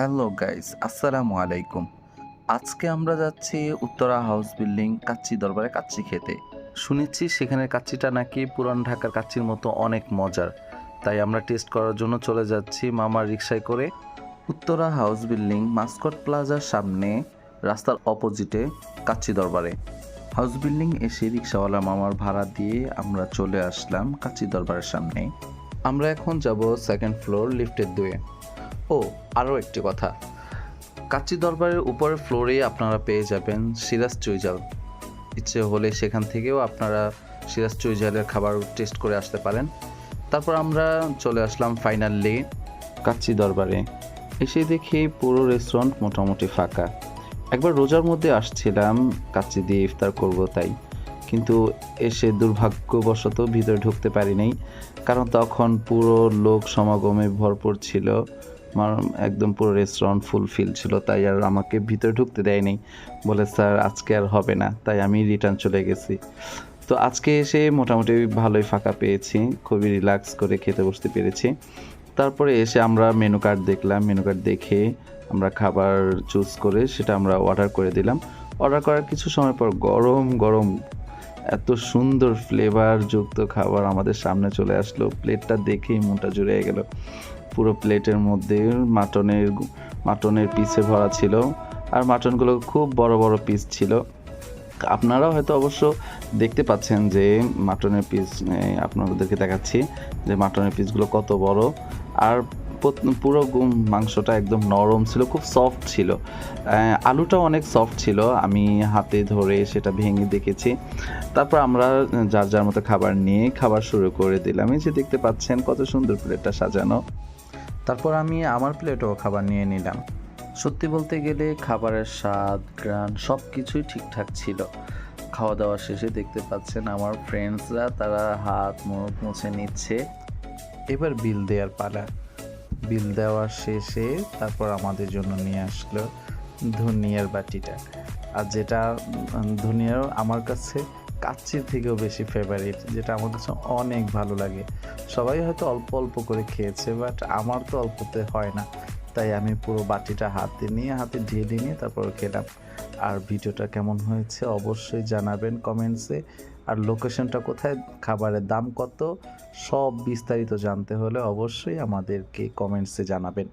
Hello guys, আসসালামু আলাইকুম। আজকে আমরা যাচ্ছি উত্তরা হাউস বিল্ডিং কাচ্চি দরবারে কাচ্চি খেতে। শুনেছি সেখানের কাচ্চিটা নাকি পুরান ঢাকার কাচ্চির মতো অনেক মজার। তাই আমরা টেস্ট করার জন্য চলে যাচ্ছি মামার রিক্সায় করে উত্তরা হাউস বিল্ডিং মাস্কট প্লাজার সামনে, রাস্তার অপোজিটে কাচ্চি দরবারে। হাউস বিল্ডিং এসে রিক্সাওয়ালা মামার ভাড়া দিয়ে আমরা চলে আসলাম কাচ্চি দরবারের সামনে। আমরা এখন যাব সেকেন্ড ফ্লোর লিফটের দুয়ে। ও, আরও একটি কথা। কাচ্চি দরবারের উপরের ফ্লোরে আপনারা পেয়ে যাবেন সিরাজ চুইজাল ইচ্ছে হলে সেখান থেকেও আপনারা সিরাজ চুইজালের খাবার টেস্ট করে আসতে পারেন। তারপর আমরা চলে আসলাম ফাইনালি কাচ্চি দরবারে। এসে দেখি পুরো রেস্টুরেন্ট মোটামুটি ফাঁকা। একবার রোজার মধ্যে আসছিলাম, কাচ্চি দিয়ে ইফতার করব তাই। কিন্তু এসে দুর্ভাগ্যবশত ভিতরে ঢুকতে পারি নাই কারণ তখন পুরো লোক সমাগমে ভরপুর ছিল। আমার একদম পুরো রেস্টুরেন্ট ফুলফিল ছিল, তাই আর আমাকে ভিতরে ঢুকতে দেয়নি। বলে, স্যার, আজকে আর হবে না। তাই আমি রিটার্ন চলে গেছি। তো আজকে এসে মোটামুটি ভালোই ফাঁকা পেয়েছি, খুবই রিল্যাক্স করে খেতে বসতে পেরেছি। তারপরে এসে আমরা মেনু কার্ড দেখলাম। মেনু কার্ড দেখে আমরা খাবার চুজ করে সেটা আমরা অর্ডার করে দিলাম। অর্ডার করার কিছু সময় পর গরম গরম এত সুন্দর ফ্লেভার যুক্ত খাবার আমাদের সামনে চলে আসলো। প্লেটটা দেখেই মনটা জুড়ে গেল। পুরো প্লেটের মধ্যে মাটনের মাটনের পিসে ভরা ছিল। আর মাটনগুলো খুব বড় বড় পিস ছিল। আপনারাও হয়তো অবশ্য দেখতে পাচ্ছেন যে মাটনের পিস আপনাদেরকে দেখাচ্ছি যে মাটনের পিসগুলো কত বড়। আর পুরো মাংসটা একদম নরম ছিল খুব সফট ছিল। আহ, আলুটাও অনেক সফট ছিল আমি হাতে ধরে সেটা ভেঙে দেখেছি। তারপর আমরা যার যার মতো খাবার নিয়ে খাবার শুরু করে দিলাম। এই যে দেখতে পাচ্ছেন কত সুন্দর প্লেটটা সাজানো। তারপর আমি আমার প্লেটও খাবার নিয়ে নিলাম। সত্যি বলতে গেলে খাবারের স্বাদ গ্রান সব কিছুই ঠিকঠাক ছিল। খাওয়া দাওয়া শেষে দেখতে পাচ্ছেন আমার ফ্রেন্ডসরা তারা হাত মুখ মুছে নিচ্ছে। এবার বিল দেওয়ার পালা। বিল দেওয়ার শেষে তারপর আমাদের জন্য নিয়ে আসলো ধনিয়ার বাটিটা। আর যেটা ধনিয়ার আমার কাছে কাচ্চির থেকেও বেশি ফেভারিট যেটা আমার কাছে অনেক ভালো লাগে। সবাই হয়তো অল্প অল্প করে খেয়েছে বাট আমার তো অল্পতে হয় না। তাই আমি পুরো বাটিটা হাতে নিয়ে, হাতে ঢেলে নিয়ে তারপর খেলাম। আর ভিডিওটা কেমন হয়েছে অবশ্যই জানাবেন কমেন্টসে। আর লোকেশনটা কোথায়? খাবারের দাম কত? সব বিস্তারিত জানতে হলে অবশ্যই আমাদেরকে কমেন্টসে জানাবেন।